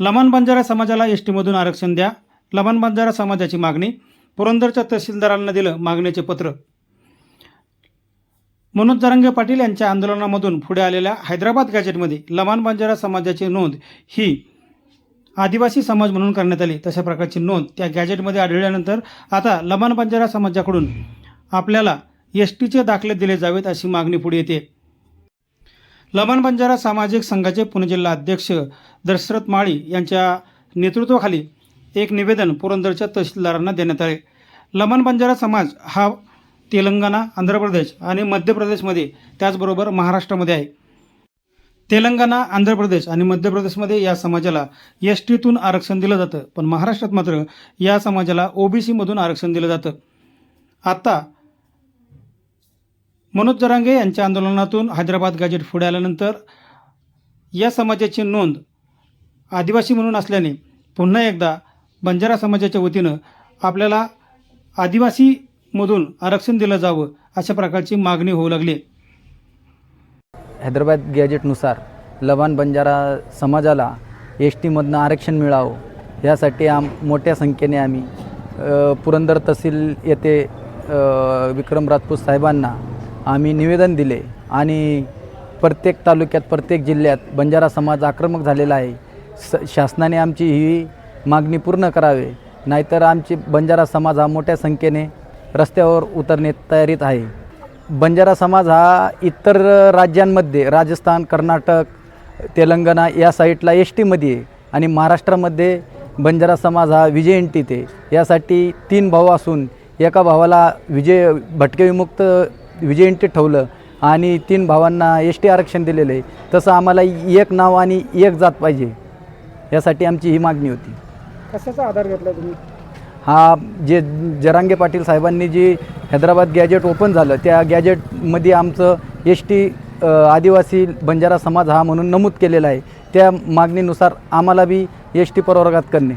लमान बंजारा समाजाला एस टीमधून आरक्षण द्या. लमान बंजारा समाजाची मागणी पुरंदरच्या तहसीलदारांना दिलं मागणीचे पत्र. मनोज जरंगे पाटील यांच्या आंदोलनामधून पुढे आलेल्या हैदराबाद गॅजेटमध्ये लमान बंजारा समाजाची नोंद ही आदिवासी समाज म्हणून करण्यात आली. तशा प्रकारची नोंद त्या गॅजेटमध्ये आढळल्यानंतर आता लमान बंजारा समाजाकडून आपल्याला एस टीचे दाखले दिले जावेत अशी मागणी पुढे येते. लमन बंजारा सामाजिक संघाचे पुणे जिल्हा अध्यक्ष दशरथ माळी यांच्या नेतृत्वाखाली एक निवेदन पुरंदरच्या तहसीलदारांना देण्यात आले. लमन बंजारा समाज हा तेलंगणा आंध्र प्रदेश आणि मध्य प्रदेशमध्ये त्याचबरोबर महाराष्ट्रामध्ये आहे. तेलंगणा आंध्र प्रदेश आणि मध्य प्रदेशमध्ये या समाजाला एस टीतून आरक्षण दिलं जातं पण महाराष्ट्रात मात्र या समाजाला ओबीसीमधून आरक्षण दिलं जातं. आत्ता मनोज जरांगे यांच्या आंदोलनातून हैदराबाद गॅजेट पुढे आल्यानंतर या समाजाची नोंद आदिवासी म्हणून असल्याने पुन्हा एकदा बंजारा समाजाच्या वतीनं आपल्याला आदिवासीमधून आरक्षण दिलं जावं अशा प्रकारची मागणी होऊ लागली. हैदराबाद गॅजेटनुसार लवान बंजारा समाजाला एस टीमधनं आरक्षण मिळावं यासाठी आम मोठ्या संख्येने आम्ही पुरंदर तहसील येथे विक्रम राजपूत साहेबांना आम्ही निवेदन दिले आणि प्रत्येक तालुक्यात प्रत्येक जिल्ह्यात बंजारा समाज आक्रमक झालेला आहे. स शासनाने आमची ही मागणी पूर्ण करावे. नाहीतर आमची बंजारा समाज हा मोठ्या संख्येने रस्त्यावर उतरणे तयारीत आहे. बंजारा समाज हा इतर राज्यांमध्ये राजस्थान कर्नाटक तेलंगणा या साईडला एस टीमध्ये आहे आणि महाराष्ट्रामध्ये बंजारा समाज हा विजय एन टीत आहे. यासाठी तीन भाऊ असून एका भावाला विजय भटकेविमुक्त विमुक्त टी ठेवलं आणि तीन भावांना एस टी आरक्षण दिलेलं आहे. तसं आम्हाला एक नाव आणि एक जात पाहिजे यासाठी आमची ही मागणी होती. कशाचा आधार घेतला तुम्ही? हा जे जरांगे पाटील साहेबांनी जी हैदराबाद गॅजेट ओपन झालं त्या गॅजेटमध्ये आमचं एस टी आदिवासी बंजारा समाज हा म्हणून नमूद केलेला आहे. त्या मागणीनुसार आम्हाला बी एस टी परवर्गात करणे.